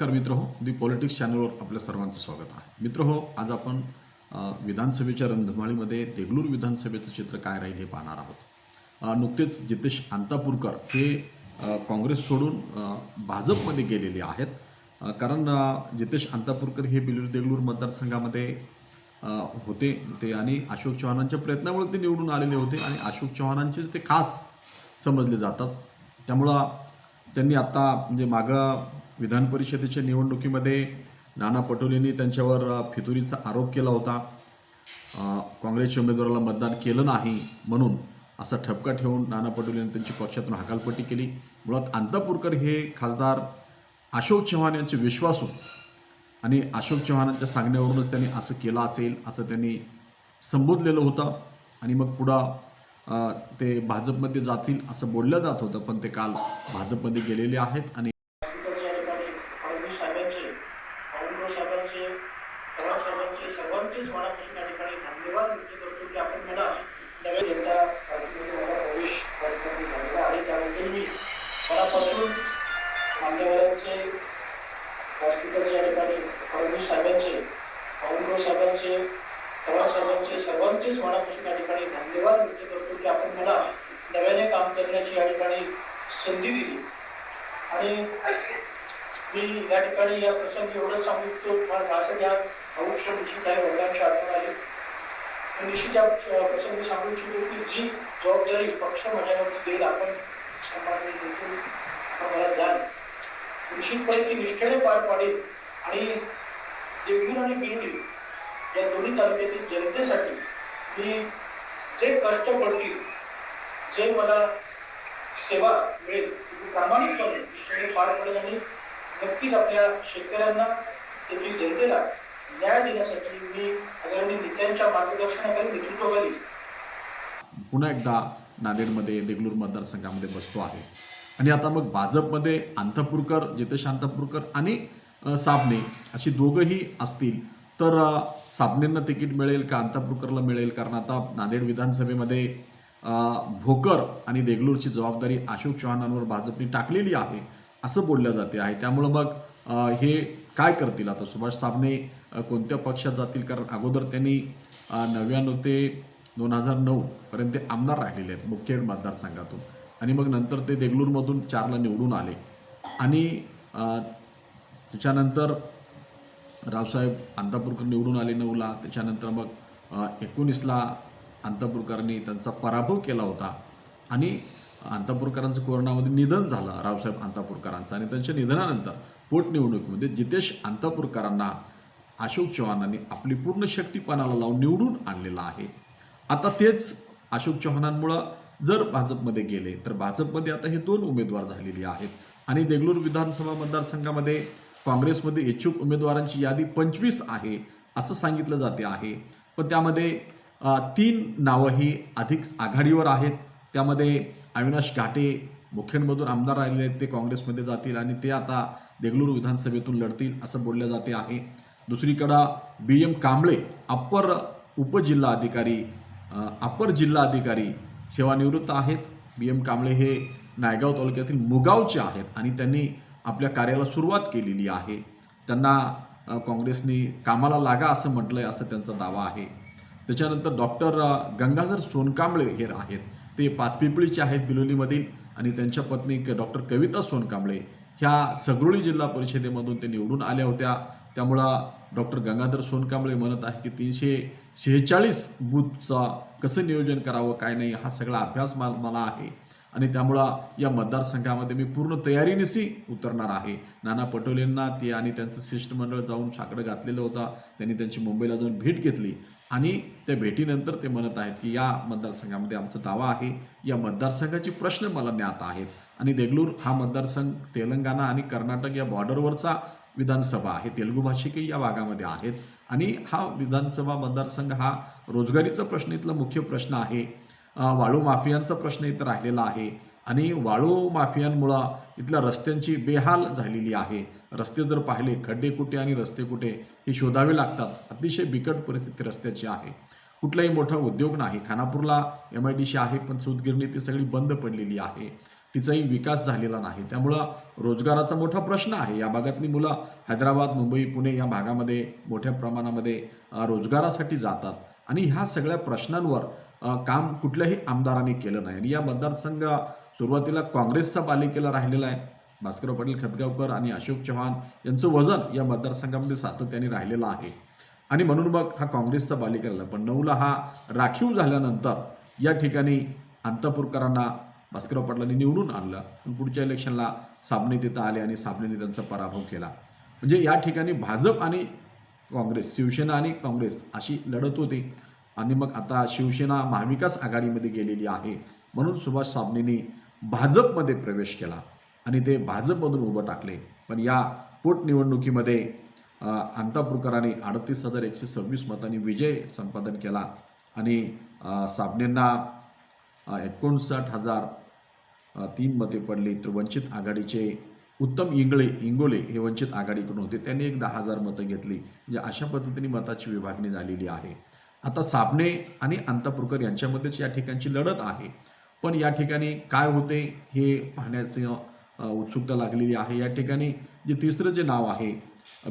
नमस्कार मित्र हो दी पॉलिटिक्स चॅनलवर आपल्या सर्वांचं स्वागत आहे. मित्र हो आज आपण विधानसभेच्या रंधमाळीमध्ये देगलूर विधानसभेचं चित्र काय राहील हे पाहणार आहोत. नुकतेच जितेश अंतापूरकर हे काँग्रेस सोडून भाजपमध्ये गेलेले आहेत. कारण जितेश अंतापूरकर हे बिलूर देगलूर मतदारसंघामध्ये होते. ते आणि अशोक चव्हाणांच्या प्रयत्नामुळे ते निवडून आलेले होते आणि अशोक चव्हाणांचेच ते खास समजले जातात. त्यामुळं त्यांनी आत्ता म्हणजे मागं विधान परिषदेच्या निवडणुकीमध्ये नाना पटोलेंनी त्यांच्यावर फितुरीचा आरोप केला होता. काँग्रेसच्या उमेदवाराला मतदान केलं नाही म्हणून असा ठपका ठेवून नाना पटोलेंनी त्यांची पक्षातून हकालपट्टी केली. मुळात अंतापूरकर हे खासदार अशोक चव्हाण यांचे विश्वासू आणि अशोक चव्हाणांच्या सांगण्यावरूनच त्यांनी असं केलं असेल असं त्यांनी संबोधलेलं होतं. आणि मग पुढं ते भाजपमध्ये जातील असं बोललं जात होतं पण ते काल भाजपमध्ये गेलेले आहेत आणि तिकडे या ठिकाणी फडणवीस साहेबांचे औंधराव साहेबांचे पवार साहेबांचे सर्वांचेच मनापासून या ठिकाणी धन्यवाद व्यक्त करतो की आपण मला नव्या जनता पार्टीमध्ये मला प्रवेश करण्यासाठी झालेला आहे त्याबद्दल मी मनापासून मान्यवरांचे हॉस्पिटल या ठिकाणी फडणवीस साहेबांचे औंधराव साहेबांचे पवार साहेबांचे सर्वांचेच मनापासून या ठिकाणी धन्यवाद व्यक्त करतो की आपण मला नव्याने काम करण्याची या ठिकाणी संधी दिली. आणि मी या ठिकाणी या प्रसंगी एवढं सांगू इच्छितो मला भाषण या अवश्य निश्चित आहे वर्गांची आठवण आली निश्चित या प्रसंगी सांगू इच्छितो की जी जबाबदारी पक्ष माझ्यावरती देईल आपण समाजाने देखील मला द्याल. निश्चितपणे ती निष्ठेने पार पाडेल आणि देवगीर आणि बिरडी या दोन्ही तालुक्यातील जनतेसाठी मी जे कष्ट पडतील जे मला सेवा मिळेल प्रामाणिकपणे निष्ठेने पार पडेल आणि नक्कीच आपल्या शेतकऱ्यांना त्याची जनतेला न्याय देण्यासाठी मी आदरणीय नेत्यांच्या मार्गदर्शनाखाली करील पुन्हा एकदा नांदेडमध्ये देगलूर मतदारसंघामध्ये बसतो आहे. आणि आता मग भाजपमध्ये अंतपूरकर जितेश अंतपूरकर आणि साबणे अशी दोघंही असतील तर साबणेंना तिकीट मिळेल का? अंतापूरकरला मिळेल? कारण आता नांदेड विधानसभेमध्ये भोकर आणि देगलूरची जबाबदारी अशोक चव्हाणांवर भाजपने टाकलेली आहे असं बोललं जाते आहे. त्यामुळं मग हे काय करतील आता? सुभाष साबणे कोणत्या पक्षात जातील? कारण अगोदर त्यांनी नव्याण्णव ते दोन हजार नऊपर्यंत आमदार राहिलेले आहेत मुखेड मतदारसंघातून. आणि मग नंतर ते देगलूरमधून चारला निवडून आले. आणि त्याच्यानंतर रावसाहेब अंतापूरकर निवडून आले नऊला. त्याच्यानंतर मग एकोणीसला अंतापूरकरांनी त्यांचा पराभव केला होता. आणि अंतापूरकरांचं कोरोनामध्ये निधन झालं रावसाहेब अंतापूरकरांचं. आणि त्यांच्या निधनानंतर पोटनिवडणुकीमध्ये जितेश अंतापूरकरांना अशोक चव्हाणांनी आपली पूर्ण शक्तीपणाला लावून निवडून आणलेला आहे. आता तेच अशोक चव्हाणांमुळं जर भाजपमध्ये गेले तर भाजपमध्ये आता हे दोन उमेदवार झालेले आहेत. आणि देगलूर विधानसभा मतदारसंघामध्ये काँग्रेसमध्ये इच्छुक उमेदवारांची यादी पंचवीस आहे असं सांगितलं जाते आहे. पण त्यामध्ये तीन नावं ही अधिक आघाडीवर आहेत. त्यामध्ये अविनाश घाटे मुखेडमधून आमदार राहिलेले आहेत ते काँग्रेसमध्ये जातील आणि ते आता देगलूर विधानसभेतून लढतील असं बोललं जाते आहे. दुसरीकडं बी एम कांबळे अप्पर उपजिल्हा अधिकारी अप्पर जिल्हा अधिकारी सेवानिवृत्त आहेत. बी एम कांबळे हे नायगाव तालुक्यातील मुगावचे आहेत आणि त्यांनी आपल्या कार्याला सुरुवात केलेली आहे. त्यांना काँग्रेसने काँग्रेसनी कामाला लागा असं म्हटलं आहे असं त्यांचा दावा आहे. त्याच्यानंतर डॉक्टर गंगाधर सोनकांबळे हे आहेत. ते पाचपिंपळीचे आहेत बिलोलीमधील आणि त्यांच्या पत्नी डॉक्टर कविता सोनकांबळे ह्या सगरोळी जिल्हा परिषदेमधून ते निवडून आल्या होत्या. त्यामुळं डॉक्टर गंगाधर सोनकांबळे म्हणत आहे की तीनशे शेहेचाळीस बूथचा कसं नियोजन करावं काय नाही हा सगळा अभ्यास मा मला आहे. आणि त्यामुळं या मतदारसंघामध्ये मी पूर्ण तयारीनिशी उतरणार आहे. नाना पटोलेंना ते आणि त्यांचं शिष्टमंडळ जाऊन साकडं घातलेलं होता. त्यांनी त्यांची मुंबईला जाऊन भेट घेतली. आणि त्या भेटीनंतर ते म्हणत आहेत की या मतदारसंघामध्ये आमचा दावा आहे. या मतदारसंघाचे प्रश्न मला ज्ञात आहेत. आणि देगलूर हा मतदारसंघ तेलंगणा आणि कर्नाटक या बॉर्डरवरचा विधानसभा आहे. तेलुगू भाषिकही या भागामध्ये आहेत. आणि हा विधानसभा मतदारसंघ हा रोजगारीचा प्रश्न इथला मुख्य प्रश्न आहे. वाळू माफियांचा प्रश्न इथं राहिलेला आहे. आणि वाळू माफियांमुळं इथल्या रस्त्यांची बेहाल झालेली आहे. रस्ते जर पाहिले खड्डे कुठे आणि रस्ते कुठे हे शोधावे लागतात. अतिशय बिकट परिस्थिती रस्त्याची आहे. कुठलाही मोठा उद्योग नाही. खानापूरला एम आय डी सी आहे पण सूतगिरणी ती सगळी बंद पडलेली आहे. तिचाही विकास झालेला नाही. त्यामुळं रोजगाराचा मोठा प्रश्न आहे. या भागातली मुलं हैदराबाद मुंबई पुणे या भागामध्ये मोठ्या प्रमाणामध्ये रोजगारासाठी जातात. आणि ह्या सगळ्या प्रश्नांवर काम कुठल्याही आमदाराने केलं नाही. आणि या मतदारसंघ सुरुवातीला काँग्रेसचा पालिकेला राहिलेला आहे. भास्करराव पाटील खतगावकर आणि अशोक चव्हाण यांचं वजन या मतदारसंघामध्ये सातत्याने राहिलेलं आहे. आणि म्हणून मग हा काँग्रेसचा पालिकेला पण नऊला हा राखीव झाल्यानंतर या ठिकाणी अंतपूरकरांना भास्करराव पाटलांनी निवडून आणलं पण पुढच्या इलेक्शनला साबणे तिथं आले आणि साबणेने त्यांचा पराभव केला. म्हणजे या ठिकाणी भाजप आणि काँग्रेस शिवसेना आणि काँग्रेस अशी लढत होती. आणि मग आता शिवसेना महाविकास आघाडीमध्ये गेलेली आहे. म्हणून सुभाष साबणेंनी भाजपमध्ये प्रवेश केला आणि ते भाजपमधून उभं टाकले. पण या पोटनिवडणुकीमध्ये अंतापूरकरांनी अडतीस हजार एकशे सव्वीस मतांनी विजय संपादन केला. आणि साबणेंना एकोणसाठ हजार तीन मते पडली. तर वंचित आघाडीचे उत्तम इंगळे इंगोले हे वंचित आघाडीकडून होते. त्यांनी एक दहा हजार मतं घेतली. म्हणजे अशा पद्धतीने मताची विभागणी झालेली आहे. आता साबणे आणि अंतापूरकर यांच्यामध्येच या ठिकाणची लढत आहे. पण या ठिकाणी काय होते हे पाहण्याची उत्सुकता लागलेली आहे. या ठिकाणी जे तिसरं जे नाव आहे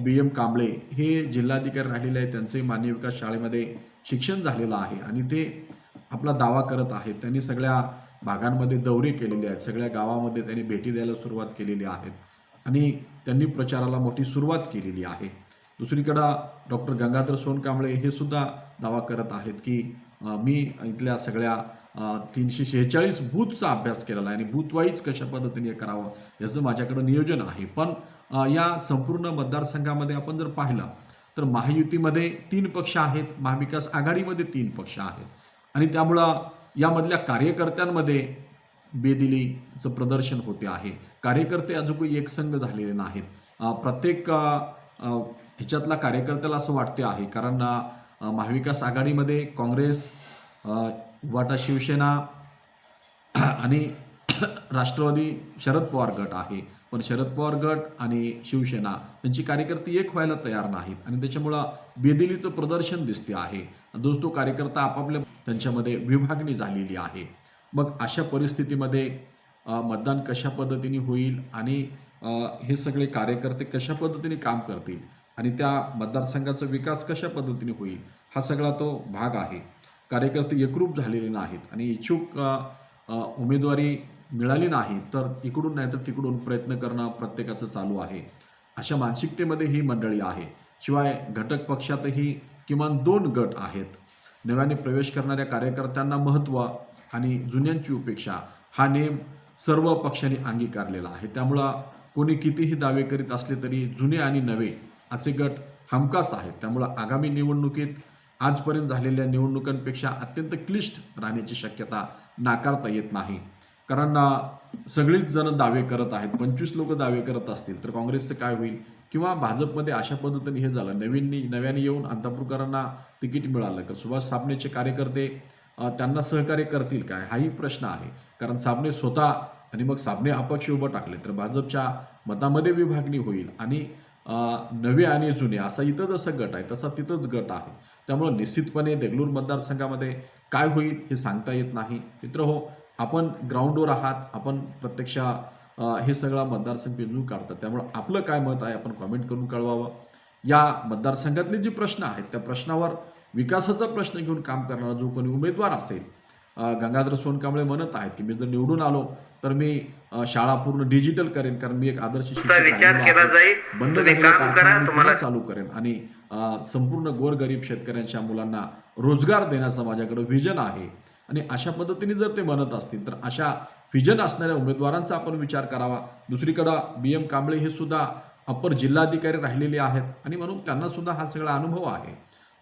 बी एम कांबळे हे जिल्हाधिकारी राहिलेले आहेत. त्यांचे मान्य विकास शाळेमध्ये शिक्षण झालेलं आहे. आणि ते आपला दावा करत आहेत. त्यांनी सगळ्या भागांमध्ये दौरे केलेले आहेत. सगळ्या गावामध्ये त्यांनी भेटी द्यायला सुरुवात केलेली आहेत. आणि त्यांनी प्रचाराला मोठी सुरुवात केलेली आहे. दुसरीकडं डॉक्टर गंगाधर सोनकांबळे हे सुद्धा दावा करत आहेत की मी इथल्या सगळ्या तीनशे शेहेचाळीस बूथचा अभ्यास केलेला आहे आणि बूथवाईज कशा पद्धतीने करावं याचं माझ्याकडं नियोजन आहे. पण या संपूर्ण मतदारसंघामध्ये आपण जर पाहिलं तर महायुतीमध्ये तीन पक्ष आहेत महाविकास आघाडीमध्ये तीन पक्ष आहेत. आणि त्यामुळं यामधल्या कार्यकर्त्यांमध्ये बेदिलीचं प्रदर्शन होते आहे. कार्यकर्ते अजूनही एकसंघ झालेले नाहीत. प्रत्येक ह्याच्यातला कार्यकर्त्याला असं वाटते आहे कारण महाविकास आघाडीमध्ये काँग्रेस वाटा शिवसेना आणि राष्ट्रवादी शरद पवार गट आहे. पण शरद पवार गट आणि शिवसेना त्यांची कार्यकर्ते एक व्हायला तयार नाहीत. आणि त्याच्यामुळं बेदिलीचं प्रदर्शन दिसते आहे. जो तो कार्यकर्ता आपापल्या त्यांच्यामध्ये विभागणी झालेली आहे. मग अशा परिस्थितीमध्ये मतदान कशा पद्धतीने होईल आणि हे सगळे कार्यकर्ते कशा पद्धतीने काम करतील आणि त्या मतदारसंघाचा विकास कशा पद्धतीने होईल हा सगळा तो भाग आहे. कार्यकर्ते एकरूप झालेले नाहीत आणि इच्छुक उमेदवारी मिळाली नाही तर इकडून नाही तर तिकडून प्रयत्न करणं प्रत्येकाचं चालू आहे. अशा मानसिकतेमध्ये ही मंडळी आहे. शिवाय घटक पक्षातही किमान दोन गट आहेत. नव्याने प्रवेश करणाऱ्या कार्यकर्त्यांना महत्त्व आणि जुन्यांची उपेक्षा हा नेम सर्व पक्षांनी अंगीकारलेला आहे. त्यामुळं कोणी कितीही दावे करीत असले तरी जुने आणि नवे असे गट हमखास आहेत. त्यामुळं आगामी निवडणुकीत आजपर्यंत झालेल्या निवडणुकांपेक्षा अत्यंत क्लिष्ट राहण्याची शक्यता नाकारता येत नाही. कारण सगळीच जण दावे करत आहेत. पंचवीस लोक दावे करत असतील तर काँग्रेसचं काय होईल? किंवा भाजपमध्ये अशा पद्धतीने हे झालं नवीननी नव्याने येऊन अंतापूरकरांना तिकीट मिळालं. तर सुभाष साबणेचे कार्यकर्ते त्यांना सहकार्य करतील काय? हाही प्रश्न आहे. कारण साबणे स्वतः आणि मग साबणे अपक्ष उभं टाकले तर भाजपच्या मतामध्ये विभागणी होईल आणि नवे आणि जुने असा इथं जसं गट आहे तसा तिथंच गट आहे. त्यामुळं निश्चितपणे देगलूर मतदारसंघामध्ये काय होईल हे सांगता येत नाही. मित्र हो आपण ग्राउंडवर आहात आपण प्रत्यक्ष हे सगळा मतदारसंघ पिंजून काढतात. त्यामुळं आपलं काय मत आहे आपण कमेंट करून कळवावं. या मतदारसंघातले जे प्रश्न आहेत त्या प्रश्नावर विकासाचा प्रश्न घेऊन काम करणारा जो कोणी उमेदवार असेल गंगाधर सोनकांबळे म्हणत आहेत की मी जर निवडून आलो तर मी शाळा पूर्ण डिजिटल करेन कारण मी एक आदर्श शिक्षक. बंद चालू करेन. आणि संपूर्ण गोरगरीब शेतकऱ्यांच्या मुलांना रोजगार देण्याचं माझ्याकडे व्हिजन आहे. आणि अशा पद्धतीने जर ते म्हणत असतील तर अशा व्हिजन असणाऱ्या उमेदवारांचा आपण विचार करावा. दुसरीकडं बी एम कांबळे हे सुद्धा अप्पर जिल्हाधिकारी राहिलेले आहेत आणि म्हणून त्यांना सुद्धा हा सगळा अनुभव आहे.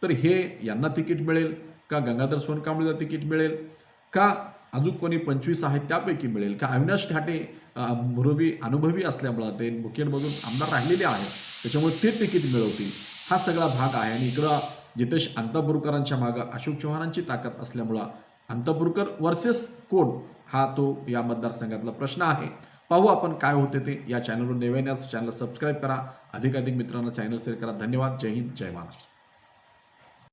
तर हे यांना तिकीट मिळेल का गंगाधर सोनकांबळेला तिकीट मिळेल का अजून कोणी पंचवीस आहेत त्यापैकी मिळेल का अविनाश ठाटे मुरबी अनुभवी असल्यामुळं ते मुखेडमधून आमदार राहिलेले आहेत त्याच्यामुळे ते तिकीट मिळवतील. हा सगळा भाग आहे आणि इकडं जितेश अंतापूरकरांच्या मागं अशोक चव्हाणांची ताकद असल्यामुळं अंतपुरकर वर्सेस कोण? हा तो या मतदारसंघातला प्रश्न आहे. पाहू आपण काय होते ते या चॅनलवर नव्याने चॅनल सबस्क्राईब करा. अधिकाधिक मित्रांना चॅनल शेअर करा. धन्यवाद. जय हिंद. जय महाराष्ट्र.